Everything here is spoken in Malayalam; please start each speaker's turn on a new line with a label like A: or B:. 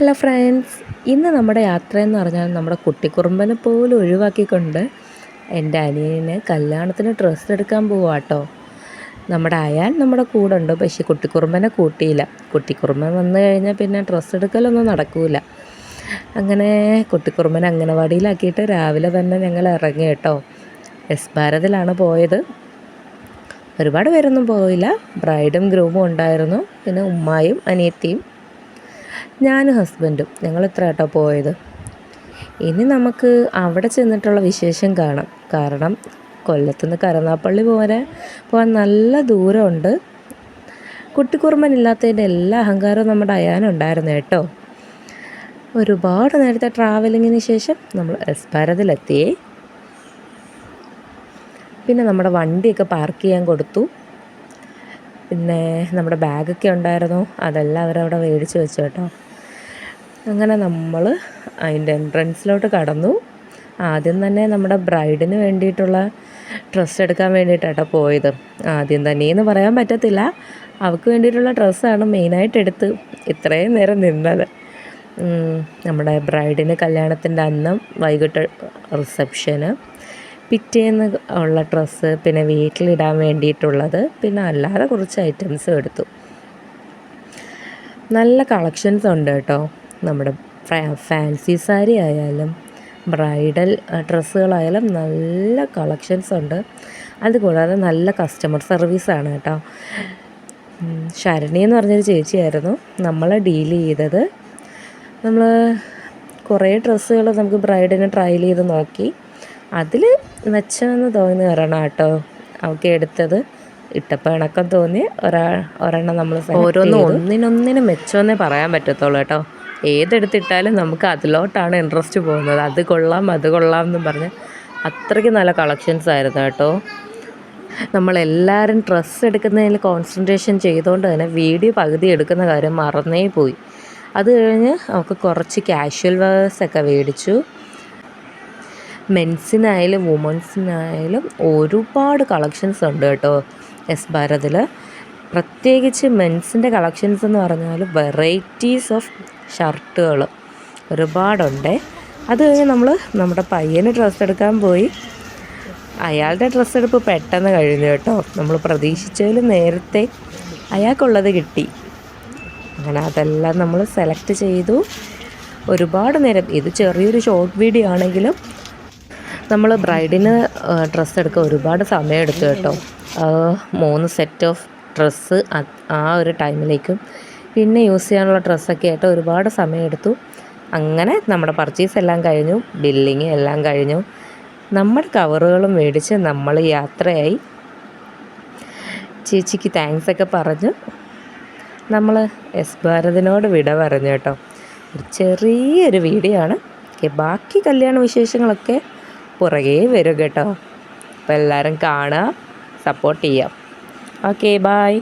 A: ഹലോ ഫ്രണ്ട്സ് ഇന്ന് നമ്മുടെ യാത്ര എന്ന് പറഞ്ഞാൽ നമ്മുടെ കുട്ടിക്കുറുമ്പനെ പോലും ഒഴിവാക്കിക്കൊണ്ട് എന്റെ അനിയന് കല്യാണത്തിന് ഡ്രസ്സ് എടുക്കാൻ പോവാ കേട്ടോ നമ്മുടെ അയാൾ നമ്മുടെ കൂടെ ഉണ്ട് പക്ഷേ കുട്ടിക്കുറുമ്പനെ കൂട്ടിയില്ല. കുട്ടിക്കുറുമ്പൻ വന്നു കഴിഞ്ഞാൽ പിന്നെ ഡ്രസ്സ് എടുക്കലൊന്നും നടക്കൂല. അങ്ങനെ കുട്ടിക്കുറുമ്പനെ അംഗനവാടിയിലാക്കിയിട്ട് രാവിലെ തന്നെ ഞങ്ങൾ ഇറങ്ങി കേട്ടോ. എസ് ഭാരതിലാണ് പോയത്. ഒരുപാട് പേരൊന്നും പോയില്ല. ബ്രൈഡും ഗ്രൂമും ഉണ്ടായിരുന്നു. പിന്നെ ഉമ്മായും അനിയത്തിയും ഞാനും ഹസ്ബൻഡും. ഞങ്ങൾ ഇത്ര കേട്ടോ പോയത്? ഇനി നമുക്ക് അവിടെ ചെന്നിട്ടുള്ള വിശേഷം കാണാം. കാരണം കൊല്ലത്തുനിന്ന് കരുനാപ്പള്ളി പോലെ പോകാൻ നല്ല ദൂരമുണ്ട്. കുട്ടിക്കുറുമ്പനില്ലാത്തതിന്റെ എല്ലാ അഹങ്കാരവും നമ്മുടെ അയാനുണ്ടായിരുന്നു കേട്ടോ. ഒരുപാട് നേരത്തെ ട്രാവലിങ്ങിന് ശേഷം നമ്മൾ എസ് ഭാരതിലെത്തിയേ പിന്നെ നമ്മുടെ വണ്ടിയൊക്കെ പാർക്ക് ചെയ്യാൻ കൊടുത്തു. പിന്നെ നമ്മുടെ ബാഗൊക്കെ ഉണ്ടായിരുന്നു. അതെല്ലാം അവരവിടെ മേടിച്ച് വെച്ചു കേട്ടോ. അങ്ങനെ നമ്മൾ അതിന്റെ എൻട്രൻസിലോട്ട് കടന്നു. ആദ്യം തന്നെ നമ്മുടെ ബ്രൈഡിന് വേണ്ടിയിട്ടുള്ള ഡ്രസ്സ് എടുക്കാൻ വേണ്ടിയിട്ടാട്ടോ പോയത്. ആദ്യം തന്നെയെന്ന് പറയാൻ പറ്റത്തില്ല. അവൾക്ക് വേണ്ടിയിട്ടുള്ള ഡ്രസ്സാണ് മെയിനായിട്ട് എടുത്ത് ഇത്രയും നേരം നിന്നത്. നമ്മുടെ ബ്രൈഡിന് കല്യാണത്തിന്റെ അന്നും വൈകിട്ട് റിസപ്ഷന്. പിറ്റേന്ന് ഉള്ള ഡ്രസ്സ് പിന്നെ വീട്ടിലിടാൻ വേണ്ടിയിട്ടുള്ളത്. പിന്നെ അല്ലാതെ കുറച്ച് ഐറ്റംസും എടുത്തു. നല്ല കളക്ഷൻസ് ഉണ്ട് കേട്ടോ. നമ്മുടെ ഫാൻസി സാരി ആയാലും ബ്രൈഡൽ ഡ്രസ്സുകളായാലും നല്ല കളക്ഷൻസ് ഉണ്ട്. അതുകൂടാതെ നല്ല കസ്റ്റമർ സർവീസാണ് കേട്ടോ. ശരണി എന്ന് പറഞ്ഞൊരു ചേച്ചിയായിരുന്നു നമ്മൾ ഡീൽ ചെയ്തത്. നമ്മൾ കുറേ ഡ്രസ്സുകൾ നമുക്ക് ബ്രൈഡിന് ട്രയൽ ചെയ്ത് നോക്കി. അതിൽ മെച്ചമെന്ന് തോന്നി ഒരെണ്ണം കേട്ടോ. അവൾക്ക് എടുത്തത്. ഇട്ടപ്പോൾ ഇണക്കം തോന്നി ഒരാ ഒരെണ്ണം നമ്മൾ ഓരോന്നും ഒന്നിനൊന്നിനും മെച്ചമെന്നേ പറയാൻ പറ്റത്തുള്ളൂ കേട്ടോ. ഏതെടുത്തിട്ടാലും നമുക്ക് അതിലോട്ടാണ് ഇൻട്രസ്റ്റ് പോകുന്നത്. അത് കൊള്ളാം അത് കൊള്ളാം എന്നും പറഞ്ഞ് അത്രയ്ക്ക് നല്ല കളക്ഷൻസ് ആയിരുന്നു കേട്ടോ. നമ്മളെല്ലാവരും ഡ്രസ്സ് എടുക്കുന്നതിൽ കോൺസെൻട്രേഷൻ ചെയ്തുകൊണ്ട് തന്നെ വീഡിയോ പകുതി എടുക്കുന്ന കാര്യം മറന്നേ പോയി. അത് കഴിഞ്ഞ് നമുക്ക് കുറച്ച് കാഷ്വൽ വേഴ്സൊക്കെ മേടിച്ചു. മെൻസിനായാലും വുമൺസിനായാലും ഒരുപാട് കളക്ഷൻസ് ഉണ്ട് കേട്ടോ എസ് ഭാരതിൽ. പ്രത്യേകിച്ച് മെൻസിന്റെ കളക്ഷൻസ് എന്ന് പറഞ്ഞാൽ വെറൈറ്റീസ് ഓഫ് ഷർട്ടുകൾ ഒരുപാടുണ്ട്. അത് കഴിഞ്ഞ് നമ്മൾ നമ്മുടെ പയ്യന് ഡ്രസ്സ് എടുക്കാൻ പോയി. അയാളുടെ ഡ്രസ്സ് എടുപ്പ് പെട്ടെന്ന് കഴിഞ്ഞു കേട്ടോ. നമ്മൾ പ്രതീക്ഷിച്ചാലും നേരത്തെ അയാൾക്കുള്ളത് കിട്ടി. അങ്ങനെ അതെല്ലാം നമ്മൾ സെലക്ട് ചെയ്തു. ഒരുപാട് നേരം ഇത് ചെറിയൊരു ഷോർട്ട് വീഡിയോ ആണെങ്കിലും നമ്മൾ ബ്രൈഡിന് ഡ്രസ്സ് എടുക്കാൻ ഒരുപാട് സമയം എടുത്തു കേട്ടോ. മൂന്ന് സെറ്റ് ഓഫ് ഡ്രസ്സ് ആ ഒരു ടൈമിലേക്കും പിന്നെ യൂസ് ചെയ്യാനുള്ള ഡ്രസ്സൊക്കെ ആയിട്ട് ഒരുപാട് സമയം എടുത്തു. അങ്ങനെ നമ്മുടെ പർച്ചേസ് എല്ലാം കഴിഞ്ഞു ബില്ലിങ് എല്ലാം കഴിഞ്ഞു. നമ്മുടെ കവറുകളും മേടിച്ച് നമ്മൾ യാത്രയായി. ചേച്ചിക്ക് താങ്ക്സ് ഒക്കെ പറഞ്ഞു. നമ്മൾ എസ് ഭാരതിനോട് വിട പറഞ്ഞു കേട്ടോ. ഒരു ചെറിയൊരു വീഡിയോ ആണ്. ബാക്കി കല്യാണ വിശേഷങ്ങളൊക്കെ പുറകെ വരും കേട്ടോ. അപ്പോൾ എല്ലാവരും കാണുക സപ്പോർട്ട് ചെയ്യാം ഓക്കെ ബായ്